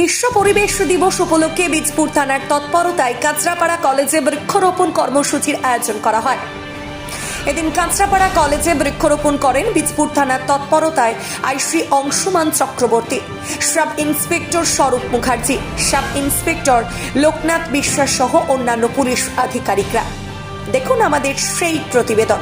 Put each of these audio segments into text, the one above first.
বিশ্ব পরিবেশ দিবস উপলক্ষে বীজপুর থানার তৎপরতায় কাঁচরাপাড়া কলেজে বৃক্ষরোপণ কর্মসূচির আয়োজন করা হয়। এদিন কাঁচরাপাড়া কলেজে বৃক্ষরোপণ করেন বীজপুর থানার তৎপরতায় আইশ্রী Anshuman Chakraborty, sub inspector Swarup Mukherjee, sub inspector Loknath বিশ্বাস সহ অন্যান্য পুলিশ আধিকারিকরা। দেখুন আমাদের সেই প্রতিবেদন।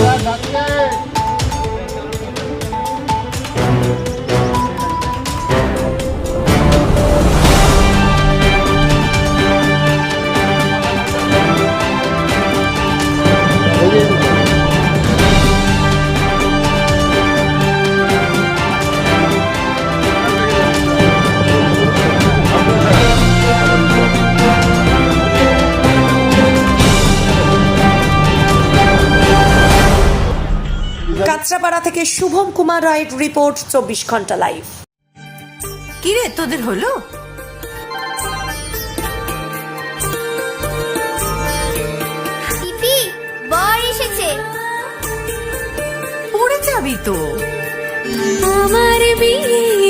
Sakit! কাঁচরাপাড়া থেকে শুভম কুমার রায়ের রিপোর্ট চব্বিশ ঘণ্টা লাইভ। কিরে তোদের হলো? পিপি বর এসেছে। পড়ে যাবি তো। আমার বিয়ে